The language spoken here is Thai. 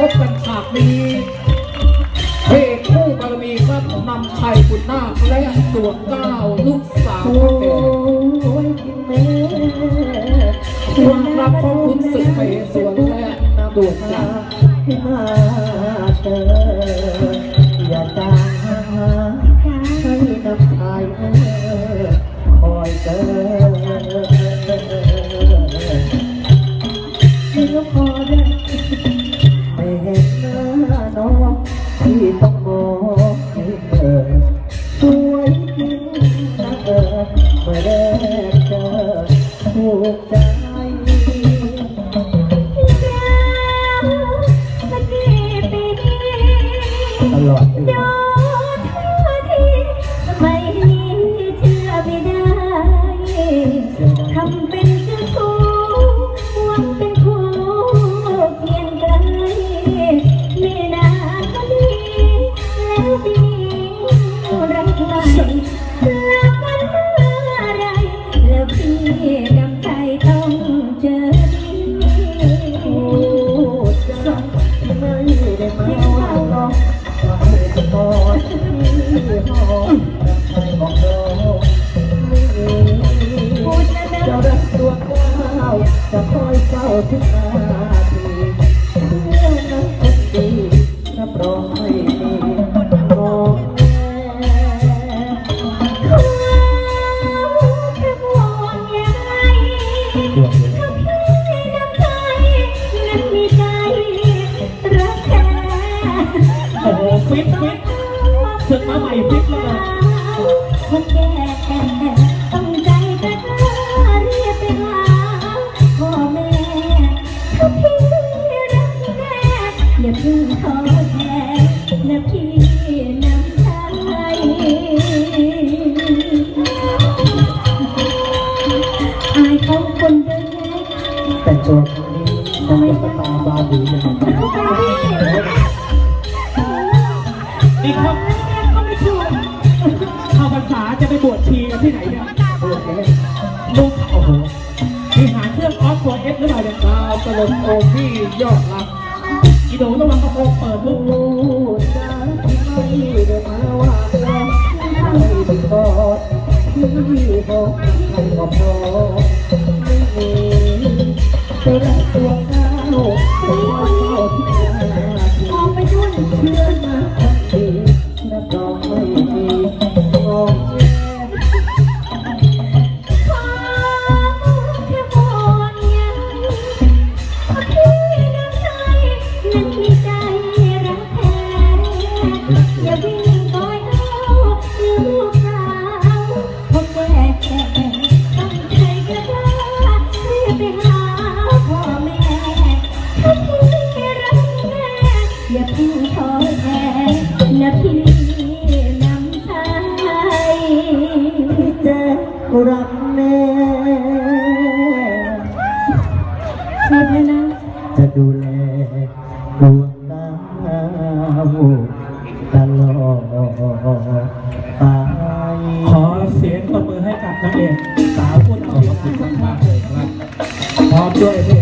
พบกันฉากนี้เพศคู่บารมีครับนำชัยบุญนาคและตัวเก้าลูกสาวพ่อแก่ยกินแม่ความรักขอคุณศึกไปสวนและดวงจให้มาเจออย่าจางหาให้น้ำชายเออคอยเจอให้ เรักตัวเก้าจะคอยเฝ้าทุกนาทีเพื่อนนั้นคนดีรับรองไม่มีมองแย่เขาแค่ห่วงใยถ้าพี่น้ำใจนั้นมีใจรักแท้โอ้โหฟิตฟิตศึกมาใหม่ฟิต อย่าเพิ่งท้อแท้นะพี่น้ำใจอายเขาคนเดินเล็กแต่ตัวคนนี้ทำไมสตาบาบีอย่างนี้นี่ครับก็ไม่ถูกเข้าพรรษาจะไปบวชชีกันที่ไหนเนี่ยเพื่อนแม่ลูกโอ้โหมีหาเครื่องออฟตัวเอฟหรือเปล่าเนี่ยดาวตลกโอพี่ยอดรัก อีโดต้องวางกระโปรงเปิดลูกรู้จ้าที่ไม่ได้มาว่า ไปหาพ่อแม่ ถ้าพี่รักแม่อย่าพิ่งท้อแท้นะพี่นำใจจะรักแม่ะจะดูแลดวงดาตลอดไปขอเสียงตบมือให้กับนักเอก Gracias.